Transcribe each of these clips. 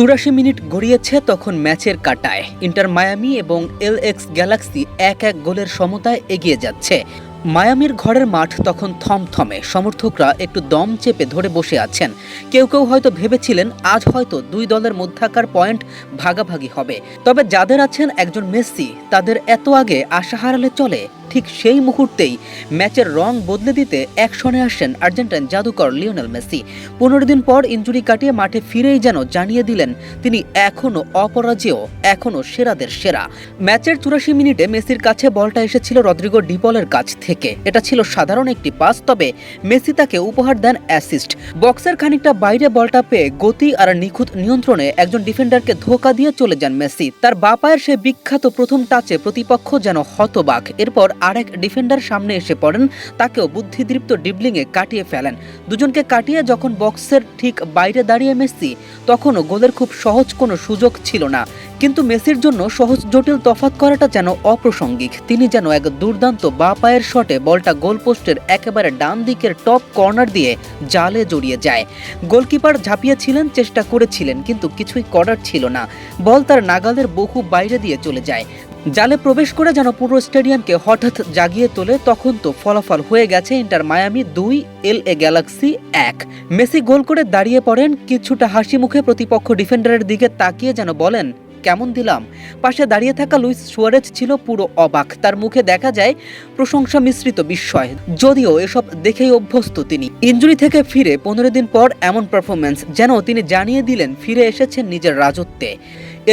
চুরাশি মিনিট গড়িয়েছে তখন ম্যাচের কাটায়। ইন্টার মায়ামি এবং এল এক্স গ্যালাক্সি এক এক গোলের সমতায় এগিয়ে যাচ্ছে। মায়ামির ঘরের মাঠ তখন থমথমে। সমর্থকরা একটু দম চেপে ধরে বসে আছেন। কেউ কেউ হয়তো ভেবেছিলেন, আজ হয়তো দুই দলের মধ্যাকার পয়েন্ট ভাগাভাগি হবে। তবে যাদের আছেন একজন মেসি, তাদের এত আগে আশা হারালে চলে। ঠিক সেই মুহূর্তেই ম্যাচের রং বদলে দিতে অ্যাকশনে আসেন আর্জেন্টাইন জাদুকর লিওনেল মেসি। পনেরো দিন পর ইঞ্জুরি কাটিয়ে মাঠে ফিরেই যেন জানিয়ে দিলেন তিনি এখনও অপরাজেয় এখনও সেরাদের সেরা। ম্যাচের চুরাশি মিনিটে মেসির কাছে বলটা এসেছিল রদ্রিগো ডিপলের কাছ থেকে। এটা ছিল সাধারণ একটি পাস, তবে মেসি তাকে উপহার দেন অ্যাসিস্ট। বক্সের খানিকটা বাইরে বলটা পেয়ে গতি আর নিখুঁত নিয়ন্ত্রণে একজন ডিফেন্ডারকে ধোকা দিয়ে চলে যান মেসি। তার বাপায়ের সে বিখ্যাত প্রথম টাচে প্রতিপক্ষ যেন হতবাক। এরপর আরেক ডিফেন্ডার সামনে এসে পড়েন, তাকেও বুদ্ধিদীপ্ত ডিবলিংয়ে কাটিয়ে ফেলেন। দুজনকে কাটিয়ে যখন বক্সের ঠিক বাইরে দাঁড়িয়ে মেসি, তখনও গোলের খুব সহজ কোনো সুযোগ ছিল না। কিন্তু মেসির জন্য সহজ জটিল তফাৎ করাটা যেন অপ্রাসঙ্গিক। তিনি যেন এক দুর্দান্ত বা পায়ের শটে বলটা গোলপোস্টের একেবারে ডান দিকের টপ কর্নার দিয়ে জালে জড়িয়ে যায়। গোলকিপার ঝাঁপিয়েছিলেন, চেষ্টা করেছিলেন, কিন্তু কিছুই করার ছিল না। বল তার নাগালের বহু বাইরে দিয়ে চলে যায়। জালে প্রবেশ করে যেন পুরো স্টেডিয়ামকে হঠাৎ জাগিয়ে তোলে, তখন তো ফলাফল হয়ে গেছে ইন্টার মায়ামি দুই এল এ গ্যালাক্সি এক। মেসি গোল করে দাঁড়িয়ে পড়েন, কিছুটা হাসি মুখে প্রতিপক্ষ ডিফেন্ডারের দিকে তাকিয়ে যেন বলেন, কেমন দিলাম? পাশে দাঁড়িয়ে থাকা লুইস সুয়ারেজ ছিল পুরো অবাক। তার মুখে দেখা যায় প্রশংসা মিশ্রিত বিস্ময়, যদিও এসব দেখেই অভ্যস্ত তিনি। ইঞ্জুরি থেকে ফিরে পনেরো দিন পর এমন পারফরমেন্স যেন তিনি জানিয়ে দিলেন, ফিরে এসেছেন নিজের রাজত্বে।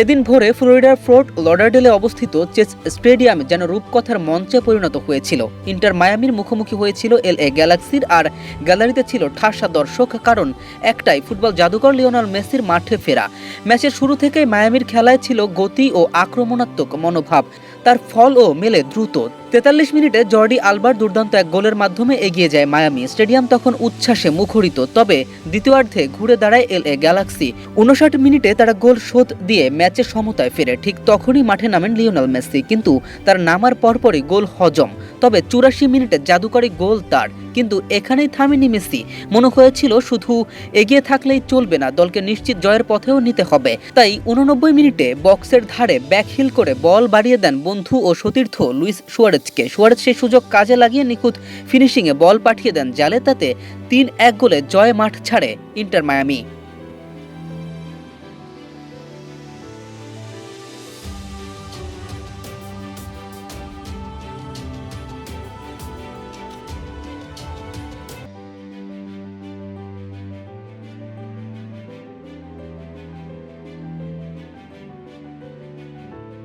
এদিন ভোরে ফ্লোরিডার ফোর্ট লডারডেলে অবস্থিত চেস স্টেডিয়াম যেন রূপকথার মঞ্চে পরিণত হয়েছিল। ইন্টার মায়ামির মুখোমুখি হয়েছিল এল এ গ্যালাক্সির আর গ্যালারিতে ছিল ঠাসা দর্শক, কারণ একটাই ফুটবল জাদুকর লিওনাল মেসির মাঠে ফেরা। ম্যাচের শুরু থেকেই মায়ামির খেলায় ছিল গতি ও আক্রমণাত্মক মনোভাব। তার ফলও মেলে দ্রুত। তেতাল্লিশ মিনিটে জর্ডি আলবার দুর্দান্ত এক গোলের মাধ্যমে এগিয়ে যায় মায়ামি। স্টেডিয়াম তখন উচ্ছ্বাসে মুখরিত, তবে দ্বিতীয়ার্ধে ঘুরে দাঁড়ায় এল এ গ্যালাক্সি। উনষাট মিনিটে তারা গোল শোধ দিয়ে ম্যাচে সমতায় ফেরে। ঠিক তখনই মাঠে নামেন লিওনাল মেসি, কিন্তু তার নামার পরপরই গোল হজম। তবে চুরাশি মিনিটে জাদুকরী গোল তার, কিন্তু এখানেই থামেনি মেসি। মনে হয়েছিল শুধু এগিয়ে থাকলেই চলবে না, দলকে নিশ্চিত জয়ের পথেও নিতে হবে। তাই উননব্বই মিনিটে বক্সের ধারে ব্যাকহিল করে বল বাড়িয়ে দেন বন্ধু ও সতীর্থ লুইস সুয়ারেজকে। সুয়ারেজ সেই সুযোগ কাজে লাগিয়ে নিখুঁত ফিনিশিংয়ে বল পাঠিয়ে দেন জালে তাতে তিন এক গোলে জয় মাঠ ছাড়ে ইন্টার মায়ামি।